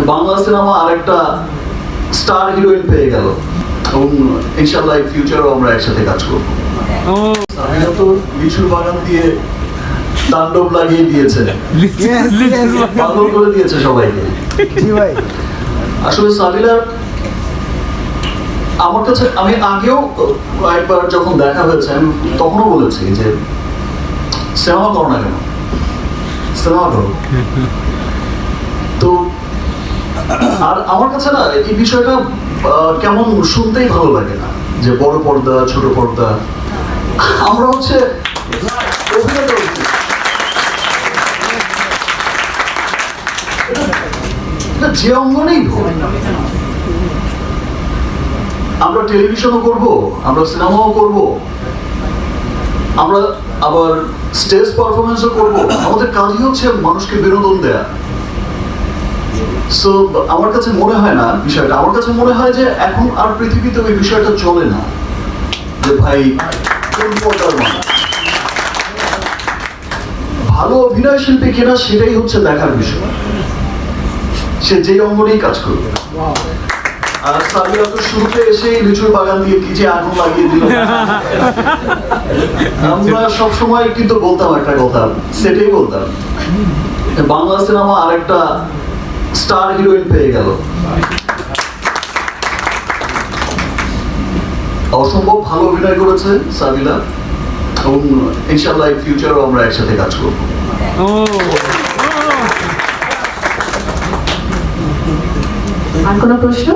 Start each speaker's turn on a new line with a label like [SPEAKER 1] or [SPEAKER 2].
[SPEAKER 1] Bangla cinema আরেকটা star heroine পেয়ে গেল। এবং ইনশাল্লাহ ফিউচারও আমরা একসাথে কাজ করব। তো লিচুর বাগান দিয়ে তাণ্ডব লাগিয়ে দিয়েছে। পাগল করে দিয়েছে সবাইকে। আসলে সাবিলার আমার কাছে আমি আগেও একবার যখন দেখা হয়েছে আমি তখনও বলেছি যে সিনেমা করো না কেন? সিনেমা করো। আর আমার কাছে না, এই বিষয়টা কেমন শুনতেই ভালো লাগে না, যে বড় পর্দা, ছোট পর্দা। আমরা হচ্ছে যে অঙ্গনেই আমরা টেলিভিশনও করব, আমরা সিনেমাও করব, আমরা আবার স্টেজ পারফরমেন্সও করব। আমাদের কাজই হচ্ছে মানুষকে বিনোদন দেয়া। সো আমার কাছে মনে হয় না বিষয়টা। আমার কাছে মনে হয় যে এখন আর পৃথিবীতে ওই বিষয়টা চলে না। যে ভাই ভালো অভিনয় শিল্পী সেটাই হচ্ছে দেখার বিষয়। সে যে অঙ্গনেই কাজ করবে। আর শুরুতে এসে লিচুর বাগান দিয়ে কি যে আগুন লাগিয়ে দিল। আমরা সব সময় কিন্তু বলতাম একটা কথা, সেটাই বলতাম। বাংলা সিনেমা আরেকটা স্টার হিরোইন পেয়ে গেল। অসম্ভব ভালো অভিনয় করেছে সাবিলা এবং ইনশাল্লাহ ফিউচারও আমরা একসাথে কাজ করব।
[SPEAKER 2] আর কোনো প্রশ্ন?